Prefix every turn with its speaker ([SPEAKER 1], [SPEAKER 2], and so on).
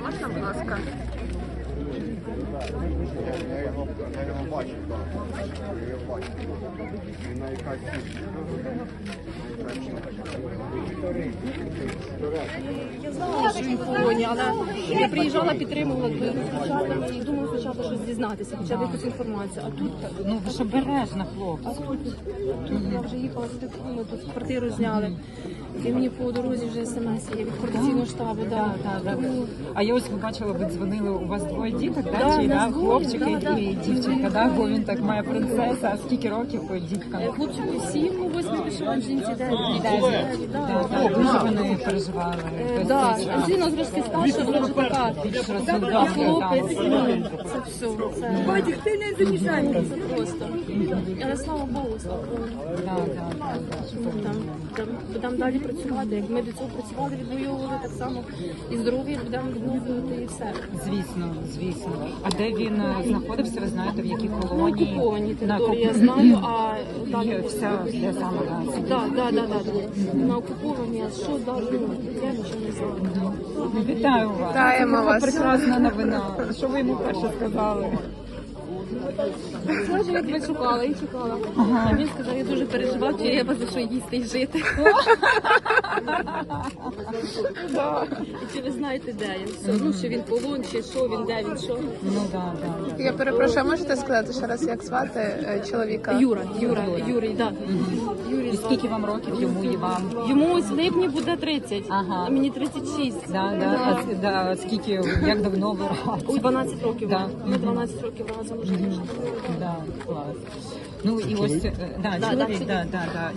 [SPEAKER 1] Можна, будь ласка. Я його бачив, я його бачив. Він на якась інформовані, але я приїжджала, підтримувала і думала спочатку щось дізнатися, хоча б якусь інформацію. А тут
[SPEAKER 2] ну ви ж обережна, хлопці.
[SPEAKER 1] Тут я вже їхала з типу, тут квартиру зняли. І мені по дорозі вже смс є від координаційного штабу. Да.
[SPEAKER 2] Да, да, А я ось побачила, ви дзвонили, у вас двоє діток, да?
[SPEAKER 1] Да,
[SPEAKER 2] Чи, да? Хлопчик
[SPEAKER 1] да,
[SPEAKER 2] і,
[SPEAKER 1] да.
[SPEAKER 2] і дівчинка, да? бо він так має принцеса, а скільки років діткам?
[SPEAKER 1] е, хлопчику сім, восьми пішов, а жінці дев'ять. Дев'ять,
[SPEAKER 2] Да,
[SPEAKER 1] да.
[SPEAKER 2] да. Дуже вони переживали.
[SPEAKER 1] Да,
[SPEAKER 2] цього.
[SPEAKER 1] Анжеліна старша, вона вже така. Хлопець, ну, це все. Це... Ти не замішай. Це просто. Але слава Богу, слава Богу.
[SPEAKER 2] Да, да, да, да.
[SPEAKER 1] Там, там, будемо далі працювати. Як ми до цього працювали, відвоювали так само і здоров'я будемо відновлювати і все.
[SPEAKER 2] Звісно, звісно. А де він е, знаходився, ви знаєте, в якій
[SPEAKER 1] На
[SPEAKER 2] колонії?
[SPEAKER 1] окупованій
[SPEAKER 2] На
[SPEAKER 1] території я знаю, а
[SPEAKER 2] Є
[SPEAKER 1] далі
[SPEAKER 2] вся де саме да,
[SPEAKER 1] Так, так, так, так. На окупованій, а що далі? Я нічого не знаю.
[SPEAKER 2] Вітаю вас.
[SPEAKER 3] Вітаємо вас.
[SPEAKER 2] Прекрасна новина. Що ви йому перше сказали?
[SPEAKER 1] Це ж я тебе шукала і чекала. А він сказав, я дуже переживав, чи я за що їсти і жити. І чи ви знаєте, де я? Все, ну, що він полон, чи що він, де він, що.
[SPEAKER 2] Ну да, да, да.
[SPEAKER 3] Я перепрошую, можете сказати ще раз, як звати е, чоловіка?
[SPEAKER 1] Юра, Юра, Юрій, так. Юрій
[SPEAKER 2] І
[SPEAKER 1] звати.
[SPEAKER 2] скільки вам років йому і вам?
[SPEAKER 1] Йому ось в липні буде 30,
[SPEAKER 2] Ага.
[SPEAKER 1] а мені 36.
[SPEAKER 2] Да, да. А, с- да, скільки, як давно ви разом?
[SPEAKER 1] У 12 років.
[SPEAKER 2] Да.
[SPEAKER 1] Ми 12 років разом вже.
[SPEAKER 2] Да, клас. Ну і ось,
[SPEAKER 1] да,
[SPEAKER 2] чоловік,
[SPEAKER 1] да,
[SPEAKER 2] да, да, да.